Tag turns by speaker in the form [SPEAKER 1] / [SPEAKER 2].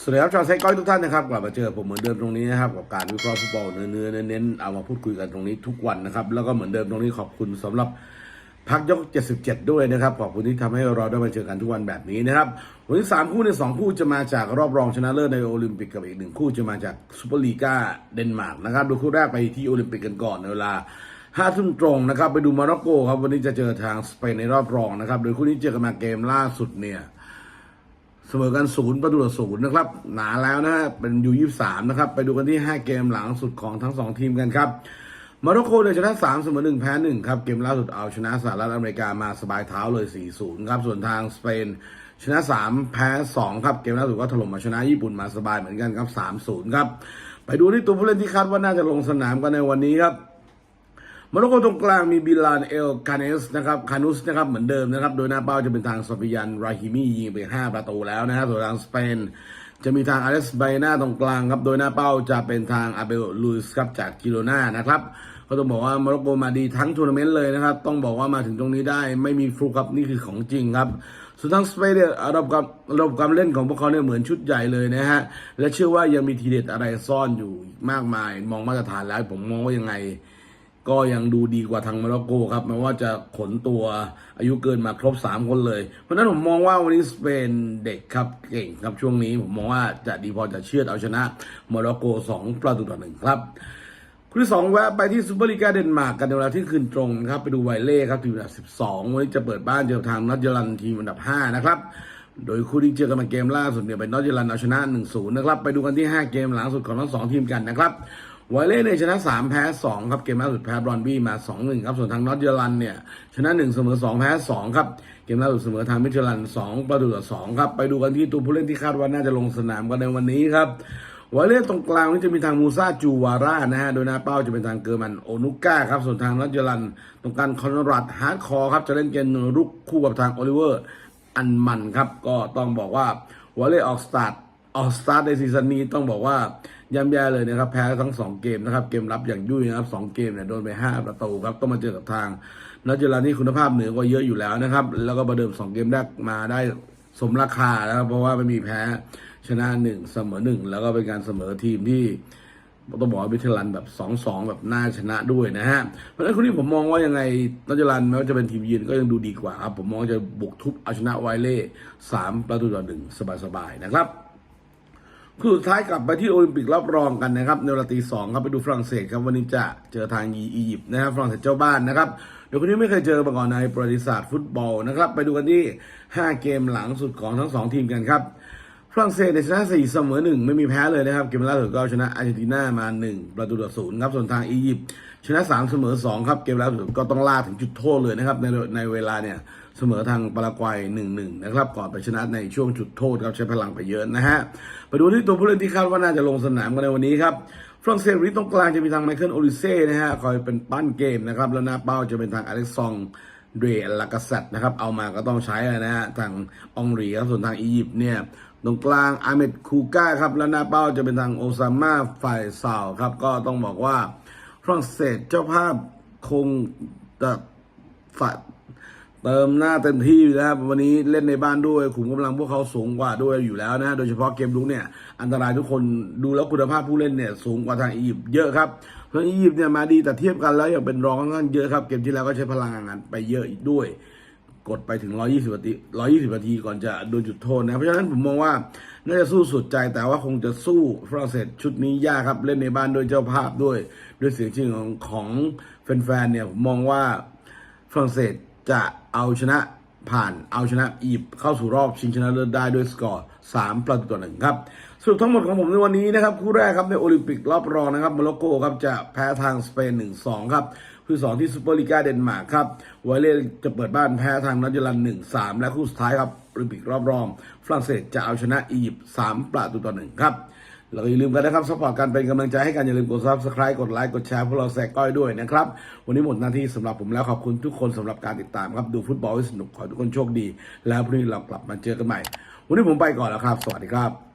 [SPEAKER 1] สวัสดีครับชาวไซก้อยทุกท่านนะครับกลับมาเจอผมเหมือนเดิมตรงนี้นะครับกับการวิเคราะห์ฟุตบอลเนื้อเน้นเอามาพูดคุยกันตรงนี้ทุกวันนะครับ แล้วก็เหมือนเดิมตรงนี้ขอบคุณสำหรับพักยก 77 ด้วยนะครับ ขอบคุณที่ทำให้เราได้มาเจอกันทุกวันแบบนี้นะครับวันนี้สามคู่ในสองคู่จะมาจากรอบรองชนะเลิศในโอลิมปิกกับอีกหนึ่งคู่จะมาจากซูเปอร์ลีกาเดนมาร์กนะครับดูคู่แรกไปที่โอลิมปิกกันก่อนในเวลาห้าทุ่มตรงนะครับ ไปดูโมร็อกโกครับวันนี้จะเจอทางสเปนในรอบรองนะครับโดยคู่นี้เจอกันมาเกมล่าสุดเนี่ย เสมอกันศูนย์ประตูต่อศูนย์นะครับ หนาแล้วนะฮะเป็นยูยี่สามนะครับ ไปดูกันที่ 5 เกมหลังสุดของทั้ง 2 ทีมกันครับมาร็อกโกเนี่ยชนะ3เสมอ1แพ้1ครับ เกมล่าสุดเอาชนะสหรัฐอเมริกามาสบายเท้าเลย 4-0 ครับ ส่วนทางสเปนชนะ 3 แพ้ 2 ครับ เกมล่าสุดก็ถล่มมาชนะญี่ปุ่นมาสบายเหมือนกันครับ 3-0 ครับ ไปดูที่ตัวผู้เล่นที่คาดว่าน่าจะลงสนามกันในวันนี้ครับ โมร็อกโกตรงกลางมีบิลานเอลคาเนสนะครับคานุสนะครับเหมือนเดิมนะครับ โดยหน้าเป้าจะเป็นทางซอฟิยันราฮิมียิงไป 5 ประตูแล้วนะครับส่วนทางสเปนจะมีทางอเล็กซ์ไบนาตรงกลางครับ โดยหน้าเป้าจะเป็นทางอาเบลลุยส์ครับจากกิโลนานะครับก็ต้องบอกว่าโมร็อกโกมาดีทั้งทัวร์นาเมนต์เลยนะครับ ต้องบอกว่ามาถึงตรงนี้ได้ไม่มีฟลุกครับนี่คือของจริงครับส่วนทางสเปนเนี่ยระบบการระบบการเล่นของพวกเขาเนี่ยเหมือนชุดใหญ่เลยนะฮะและเชื่อว่ายังมีทีเด็ดอะไรซ่อนอยู่มากมาย มองมาตรฐานแล้วผมมองว่ายังไง ก็ยังดูดีกว่าทางโมร็อกโกครับแม้ว่าจะขนตัวอายุเกินมาครบ 3 คนเลย เพราะฉะนั้นผมมองว่าวันนี้สเปนเด็กครับเก่งครับช่วงนี้ ผมมองว่าจะดีพอจะเชื่อเอาชนะโมร็อกโก 2 ประตูต่อหนึ่งครับคู่ที่สองแวะไปที่ซูเปอร์ลีกาเดนมาร์กกันในเวลาที่คืนตรงครับไปดูไวเล่ครับทีมอันดับ 12 วันนี้จะเปิดบ้านเจอทางนอตเยอรันทีมอันดับ 5 นะครับ โดยคู่ที่เจอกันมาเกมล่าสุดเนี่ยเป็นนอตเยอรันเอาชนะ 1-0 นะครับ ไปดูกันที่ 5 เกมหลังสุดของทั้งสองทีมกันนะครับ ไวเล่เนี่ยชนะ 3 แพ้ 2 ครับ เกมล่าสุดแพ้บรอนบี้มา 2-1 ครับ ส่วนทางนอตเยอรันเนี่ย ชนะ 1 เสมอ 2 แพ้ 2 ครับ เกมล่าสุดเสมอทางมิชลัน 2 ประตูต่อ2ครับ ไปดูกันที่ตัวผู้เล่นที่คาดว่าน่าจะลงสนามกันในวันนี้ครับไวเล่ตรงกลางนี่จะมีทางมูซาจูวาร่านะฮะ โดยหน้าเป้าจะเป็นทางเกอร์มันโอนุก้าครับ ส่วนทางนอตเยอรัน ตรงกลางคอนรัดฮาร์ดคอร์ครับ จะเล่นเกมรุกคู่กับทางโอลิเวอร์ อันมันครับ ก็ต้องบอกว่าวอลเล่ออกสตาร์ท ออกสตาร์ทในซีซั่นนี้ต้องบอกว่าย่ำแย่เลยนะครับแพ้ทั้ง 2 เกมนะครับ เกมรับอย่างยุ่ยนะครับ2เกมเนี่ยโดนไป 5 ประตูครับต้องมาเจอกับทางนัจจอรานี่คุณภาพเหนือกว่าเยอะอยู่แล้วนะครับ แล้วก็ประเดิม 2 เกมแรกมาได้สมราคานะครับ เพราะว่าไม่มีแพ้ชนะ 1 เสมอ 1 แล้วก็เป็นการเสมอทีมที่ต้องบอกว่าวิทลันแบบสองสองแบบน่าชนะด้วยนะฮะ เพราะฉะนั้นคนนี้ผมมองว่ายังไงนัจรันแม้ว่าจะเป็นทีมเยือนก็ยังดูดีกว่าครับ ผมมองว่าจะบุกทุบเอาชนะไวเล่สามประตูต่อหนึ่งสบายๆนะครับ คู่สุดท้ายกลับไปที่โอลิมปิกรอบรองกันนะครับในเวลาตีสองครับไปดูฝรั่งเศสครับวันนี้จะเจอทางอียิปต์นะครับฝรั่งเศสเจ้าบ้านนะครับเดี๋ยวคนนี้ไม่เคยเจอมาก่อนในประวัติศาสตร์ฟุตบอลนะครับ ไปดูกันที่ 5 เกมหลังสุดของทั้ง 2 ทีมกันครับ ฝรั่งเศสเนี่ยชนะ4เสมอ1ไม่มีแพ้เลยนะครับ เกมล่าสุดก็เอาชนะอาร์เจนตินามา 1 ประตูต่อศูนย์ครับ ส่วนทางอียิปต์ชนะ 3 เสมอ 2 ครับ เกมล่าสุดก็ต้องล่าถึงจุดโทษเลยนะครับ ในในเวลาเนี่ยเสมอทางปารากวัย 1-1 นะครับ ก่อนไปชนะในช่วงจุดโทษครับใช้พลังไปเยอะนะฮะ ไปดูที่ตัวผู้เล่นที่คาดว่าน่าจะลงสนามกันในวันนี้ครับฝรั่งเศสวันนี้ตรงกลางจะมีทางไมเคิลโอลิเซ่นะฮะคอยเป็นปั้นเกมนะครับแล้วหน้าเป้าจะเป็นทางอเล็กซองเดรลากาเซตนะครับเอามาก็ต้องใช้นะฮะทางองรีครับส่วนทางอียิปต์เนี่ย ตรงกลางอาเมดคูก้าครับ แล้วหน้าเป้าจะเป็นทางโอซาม่าฝ่ายซาวครับ ก็ต้องบอกว่าฝรั่งเศสเจ้าภาพคงจะฝ่าเติมหน้าเต็มที่อยู่แล้วครับ วันนี้เล่นในบ้านด้วยขุมกำลังพวกเขาสูงกว่าด้วยอยู่แล้วนะฮะโดยเฉพาะเกมลุกเนี่ย อันตรายทุกคนดูแล้วคุณภาพผู้เล่นเนี่ยสูงกว่าทางอียิปต์เยอะครับเพราะอียิปต์เนี่ยมาดีแต่เทียบกันแล้วยังเป็นรองค่อนข้างเยอะครับ เกมที่แล้วก็ใช้พลังงานไปเยอะอีกด้วย กดไปถึง 120นาที120นาทีก่อนจะโดนจุดโทษนะ เพราะฉะนั้นผมมองว่าน่าจะสู้สุดใจแต่ว่าคงจะสู้ฝรั่งเศสชุดนี้ยากครับเล่นในบ้านโดยเจ้าภาพด้วยด้วยเสียงชื่อของของแฟนๆเนี่ยผมมองว่าฝรั่งเศสจะเอาชนะผ่านเอาชนะอียิปต์เข้าสู่รอบชิงชนะเลิศได้ด้วยสกอร์ 3 ประตูต่อหนึ่งครับสรุปทั้งหมดของผมในวันนี้นะครับ คู่แรกครับในโอลิมปิกรอบรองนะครับโมร็อกโกครับจะแพ้ทางสเปน 1-2 ครับ คู่สองที่ซูเปอร์ลีกาเดนมาร์กครับไวเล่จะเปิดบ้านแพ้ทางนัดเยอรันหนึ่งสามและคู่สุดท้ายครับโอลิมปิกรอบรองฝรั่งเศสจะเอาชนะอียิปต์สามประตูต่อหนึ่งครับแล้วก็อย่าลืมกันนะครับสปอร์ตกันเป็นกำลังใจให้กันอย่าลืมกดซับสไคร b e กดไลค์กดแชร์พวกเราแซกก้อยด้วยนะครับ วันนี้หมดหน้าที่สำหรับผมแล้วขอบคุณทุกคนสำหรับการติดตามครับ ดูฟุตบอลให้สนุกขอทุกคนโชคดี แล้วพรุ่งนี้เรากลับมาเจอกันใหม่ วันนี้ผมไปก่อนแล้วครับ สวัสดีครับ